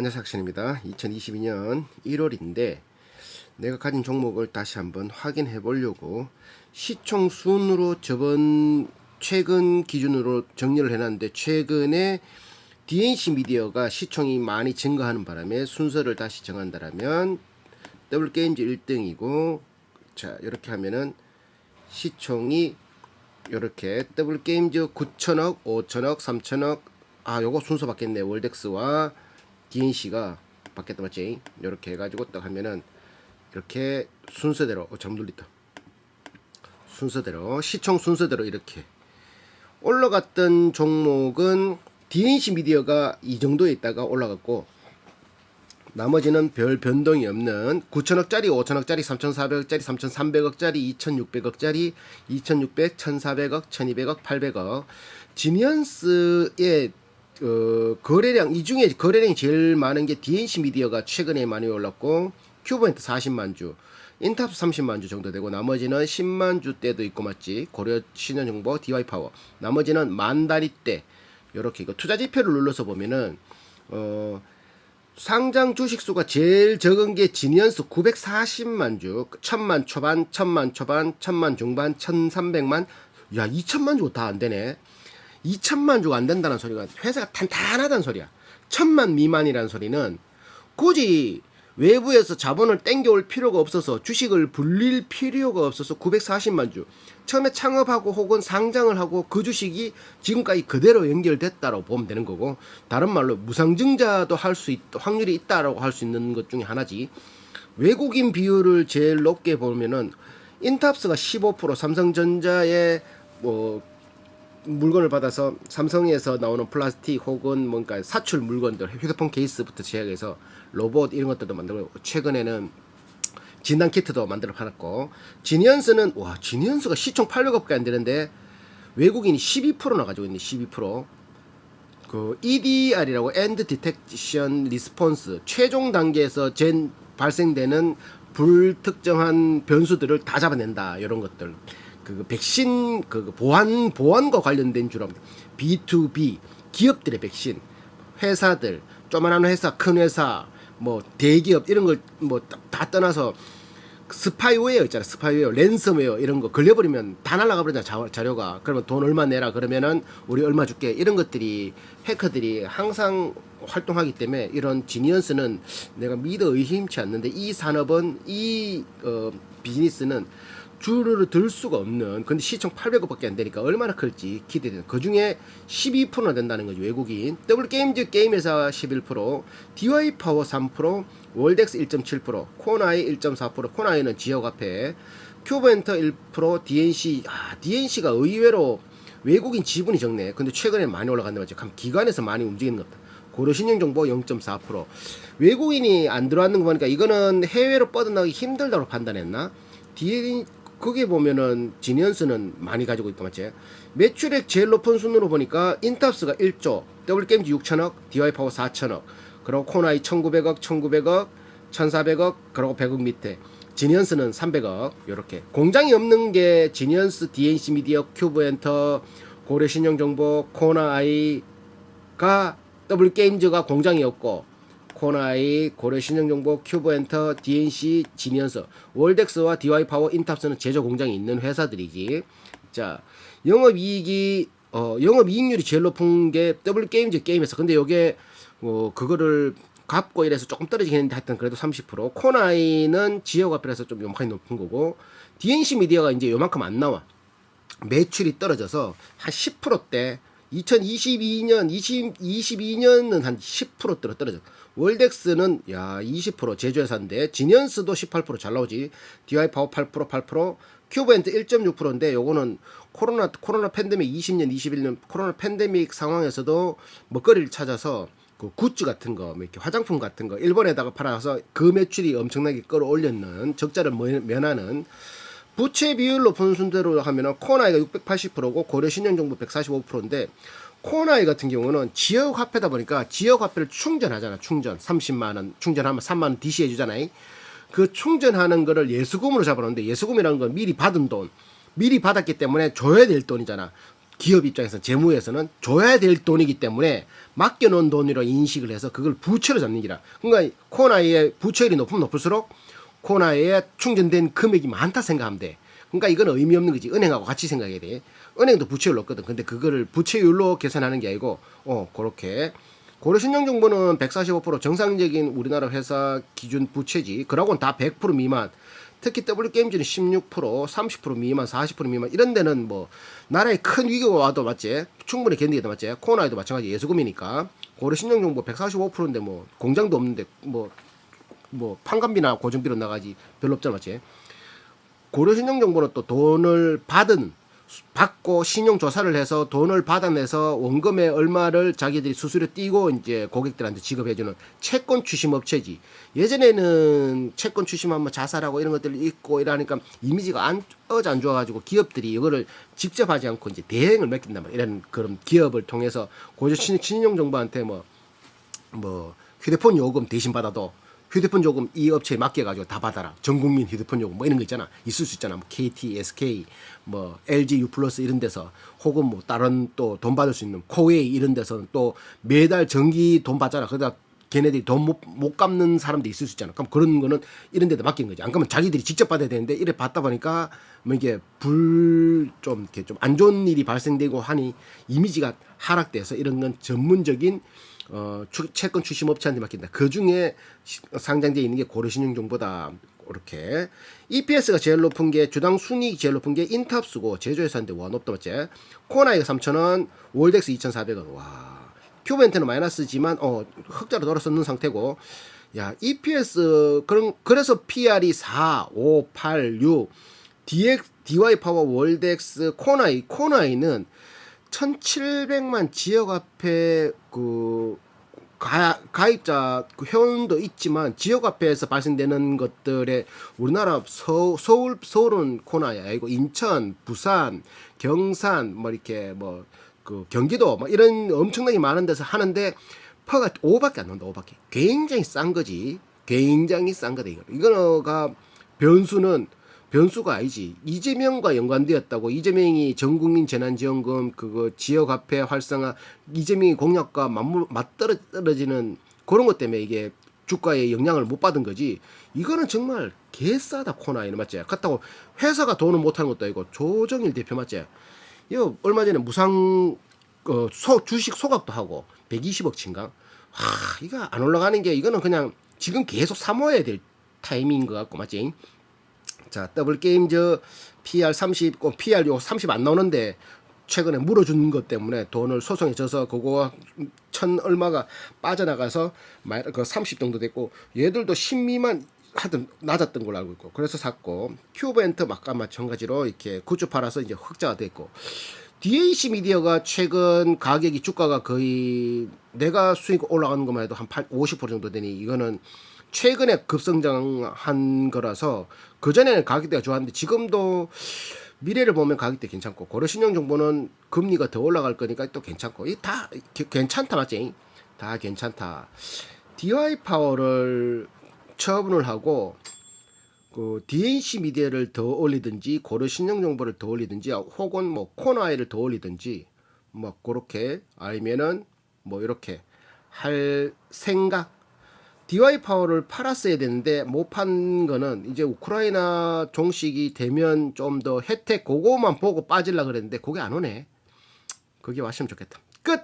안녕하세요 학신입니다 2022년 1월인데 내가 가진 종목을 다시 한번 확인해 보려고 시총 순으로 저번 최근 기준으로 정리를 해놨는데 최근에 DNC 미디어가 시총이 많이 증가하는 바람에 순서를 다시 정한다라면 더블 게임즈 1등이고 자 이렇게 하면은 시총이 이렇게 더블 게임즈 9천억, 5천억, 3천억 아 요거 순서 바뀌었네. 월덱스와 DNC가 바뀌었다 맞지? 이렇게 해가지고 딱 하면은 이렇게 순서대로 어 잘못 눌렸다 순서대로 시총 순서대로 이렇게 올라갔던 종목은 DNC 미디어가 이 정도에 있다가 올라갔고 나머지는 별 변동이 없는 9천억짜리, 5천억짜리, 3,400억짜리, 3,300억짜리, 2,600억짜리, 2,600, 1,400억, 1,200억, 800억. 지니언스의 어, 거래량 이 중에 거래량이 제일 많은 게 DNC 미디어가 최근에 많이 올랐고 큐브엔트 40만 주, 인탑스 30만 주 정도 되고 나머지는 10만 주 때도 있고 맞지. 고려 신현정보 DY 파워. 나머지는 만 단위 때. 이렇게 이거 투자 지표를 눌러서 보면은 어 상장 주식 수가 제일 적은 게 지니언스 940만 주, 1000만 초반, 1000만 초반, 1000만 중반, 1300만, 야, 2000만 주가 다안 되네. 2000만 주가 안 된다는 소리가 회사가 탄탄하다는 소리야. 1000만 미만이라는 소리는 굳이 외부에서 자본을 땡겨올 필요가 없어서 주식을 불릴 필요가 없어서 940만 주. 처음에 창업하고 혹은 상장을 하고 그 주식이 지금까지 그대로 연결됐다고 보면 되는 거고 다른 말로 무상증자도 할 수 있, 확률이 있다라고 할 수 있는 것 중에 하나지. 외국인 비율을 제일 높게 보면은 인탑스가 15% 삼성전자의 뭐 물건을 받아서 삼성에서 나오는 플라스틱 혹은 뭔가 사출 물건들 휴대폰 케이스부터 시작해서 로봇 이런 것들도 만들고 최근에는 진단 키트도 만들어 팔았고 지니언스는 와 지니언스가 시총 800억밖에 안 되는데 외국인이 12%나 가지고 있네 12%. 그 EDR이라고 End Detection Response 최종 단계에서 젠 발생되는 불특정한 변수들을 다 잡아낸다 이런 것들 그 백신 그 보안 보안과 관련된 주로 B2B 기업들의 백신 회사들 조만한 회사 큰 회사 뭐 대기업 이런 걸 뭐 다 떠나서 스파이웨어 있잖아 스파이웨어 랜섬웨어 이런 거 걸려버리면 다 날라가 버리잖아 자- 자료가. 그러면 돈 얼마 내라 그러면은 우리 얼마 줄게. 이런 것들이 해커들이 항상 활동하기 때문에 이런 지니언스는 내가 믿어 의심치 않는데 이 산업은 이 어, 비즈니스는 줄을 들 수가 없는 근데 시총 800억밖에 안 되니까 얼마나 클지 기대되는 그 중에 12%나 된다는 거죠 외국인. 더블 게임즈 게임 회사 11% DY 파워 3% 월덱스 1.7% 코나이 1.4% 코나이는 지역 화폐 큐브엔터 1% DNC 아 DNC가 의외로 외국인 지분이 적네. 근데 최근에 많이 올라간다 말이죠 그럼 기관에서 많이 움직이는 것 같다 고려신용정보 0.4% 외국인이 안 들어왔는 거 보니까 이거는 해외로 뻗어나가기 힘들다고 판단했나 거기에 보면은 지니언스는 많이 가지고 있다 맞지? 매출액 제일 높은 순으로 보니까 인탑스가 1조, 더블게임즈 6천억, 디와이파워 4천억, 그리고 코나이 1900억, 1900억, 1400억, 그리고 100억 밑에 지니언스는 300억 이렇게 공장이 없는 게 지니언스, DNC 미디어, 큐브엔터, 고려신용정보, 코나이가 더블게임즈가 공장이 없고 코나이, 고려신용정보, 큐브엔터, DNC, 지니언스, 월덱스와 DY 파워, 인탑스는 제조 공장이 있는 회사들이지. 자, 영업이익이 어, 영업이익률이 제일 높은 게 더블 게임즈 게임에서. 근데 요게 어, 그거를 갚고 이래서 조금 떨어지긴 했는데 하여튼 그래도 30% 코나이는 지역 화폐라서 좀 요만큼 높은 거고 DNC 미디어가 이제 요만큼 안 나와. 매출이 떨어져서 한 10%대 2022년 20, 22년은 한 10% 떨어 떨어져. 월덱스는 야 20% 제조회사인데 지니언스도 18%잘 나오지. DI 파워 8% 8% 큐브엔트 1.6%인데 요거는 코로나 코로나 팬데믹 20년 21년 코로나 팬데믹 상황에서도 먹거리를 찾아서 그 굿즈 같은 거, 뭐 이렇게 화장품 같은 거 일본에다가 팔아서 그 매출이 엄청나게 끌어올렸는 적자를 면- 면하는 부채 비율로 본 순대로 하면은 코 나이가 680%고 고려 신용정보 145%인데 코 나이 같은 경우는 지역 화폐다 보니까 지역 화폐를 충전하잖아 충전. 30만 원 충전하면 3만 원 DC 해 주잖아 그 충전하는 거를 예수금으로 잡아놓는데 예수금이라는 건 미리 받은 돈 미리 받았기 때문에 줘야 될 돈이잖아. 기업 입장에서 재무에서는 줘야 될 돈이기 때문에 맡겨놓은 돈이라 인식을 해서 그걸 부채로 잡는 기라. 그러니까 코나의 부채율이 높으면 높을수록 코나에 충전된 금액이 많다 생각하면 돼. 그러니까 이건 의미 없는 거지. 은행하고 같이 생각해야 돼. 은행도 부채율 높거든. 근데 그거를 부채율로 계산하는 게 아니고, 어, 그렇게. 고려신용정보는 145% 정상적인 우리나라 회사 기준 부채지. 그러고는 다 100% 미만. 특히 W게임즈는 16%, 30% 미만, 40% 미만 이런 데는 뭐 나라에 큰 위기가 와도 맞지 충분히 견디게도 맞지 코로나에도 마찬가지 예수금이니까 고려 신용정보 145%인데 뭐 공장도 없는데 뭐 뭐 판관비나 고정비로 나가지 별로 없잖아 맞지 고려신용정보는 또 돈을 받은 받고 신용 조사를 해서 돈을 받아내서 원금의 얼마를 자기들이 수수료 띄고 이제 고객들한테 지급해주는 채권 추심 업체지. 예전에는 채권 추심하면 뭐 자살하고 이런 것들이 있고 이러니까 이미지가 안 어제 안 좋아가지고 기업들이 이거를 직접 하지 않고 이제 대행을 맡긴단 말이야. 이런 그런 기업을 통해서 고려 신- 신용정보한테 뭐 뭐 휴대폰 요금 대신 받아도 휴대폰 요금 이 업체에 맡겨가지고 다 받아라. 전 국민 휴대폰 요금 뭐 이런 거 있잖아. 있을 수 있잖아. 뭐 KT, SK, 뭐 LG U 플러스 이런 데서 혹은 뭐 다른 또 돈 받을 수 있는 코웨이 이런 데서는 또 매달 전기 돈 받잖아. 그러다 걔네들이 돈 못 못 갚는 사람도 있을 수 있잖아. 그럼 그런 거는 이런 데다 맡긴 거지. 안 그러면 자기들이 직접 받아야 되는데 이래 받다 보니까 뭐 이게 불 좀 이렇게 좀 안 좋은 일이 발생되고 하니 이미지가 하락돼서 이런 건 전문적인 어, 추- 채권 출심 업체한테 맡긴다. 그 중에 시- 상장되어 있는 게 고려신용정보다. 이렇게 EPS가 제일 높은 게 주당 순이익 제일 높은 게 인탑수고 제조회사인데 와 높다 맞지? 코나이가 3,000원, 월덱스 2,400원. 와. 큐벤트는 마이너스지만 어 흑자로 돌아섰는 상태고 야 EPS 그런 그래서 PR이 4, 5, 8, 6 DX, DY 파워 월덱스 코나이 코나이는 1,700만 지역 앞에 그 가, 가입자 그 회원도 있지만 지역 앞에서 발생되는 것들에 우리나라 서, 서울 서울은 코나야. 아니고 인천, 부산, 경산 뭐 이렇게 뭐 그 경기도 뭐 이런 엄청나게 많은 데서 하는데 퍼가 5밖에 안 나온다 5밖에. 굉장히 싼 거지. 굉장히 싼 거다 이거 이거가 변수는 변수가 아니지. 이재명과 연관되었다고 이재명이 전국민 재난지원금 그거 지역 화폐 활성화 이재명이 공약과 맞물 맞떨어지는 그런 것 때문에 이게 주가에 영향을 못 받은 거지. 이거는 정말 개싸다 코나 이는 맞지? 그렇다고 회사가 돈을 못하는 것도 아니고 조정일 대표 맞지? 이거 얼마 전에 무상 어, 소, 주식 소각도 하고 120억 친가? 하 이거 안 올라가는 게 이거는 그냥 지금 계속 사모해야 될 타이밍인 것 같고 맞지 자, 더블 게임 저 PR 30, 꼭 PR 요 30 안 나오는데 최근에 물어준 것 때문에 돈을 소송에 져서 그거 천 얼마가 빠져나가서 마- 그30 정도 됐고 얘들도 10 미만 하여튼 낮았던 걸로 알고 있고 그래서 샀고 큐브엔트 아까 마찬가지로 이렇게 굿즈 팔아서 이제 흑자가 됐고 DAC 미디어가 최근 가격이 주가가 거의 내가 수익 올라가는 것만 해도 한 8, 50% 정도 되니 이거는 최근에 급성장한 거라서 그 전에는 가격대가 좋았는데 지금도 미래를 보면 가격대 괜찮고 고려신용정보는 금리가 더 올라갈 거니까 또 괜찮고 이 다 괜찮다 맞지? 다 괜찮다. DY 파워를 처분을 하고 그 DNC 미디어를 더 올리든지 고려신용정보를 더 올리든지 혹은 뭐 코나이를 더 올리든지 뭐 그렇게 아니면은 뭐 이렇게 할 생각 DY 파워를 팔았어야 되는데 못 판 거는 이제 우크라이나 종식이 되면 좀 더 혜택 그거만 보고 빠질라 그랬는데 그게 안 오네. 그게 왔으면 좋겠다. 끝.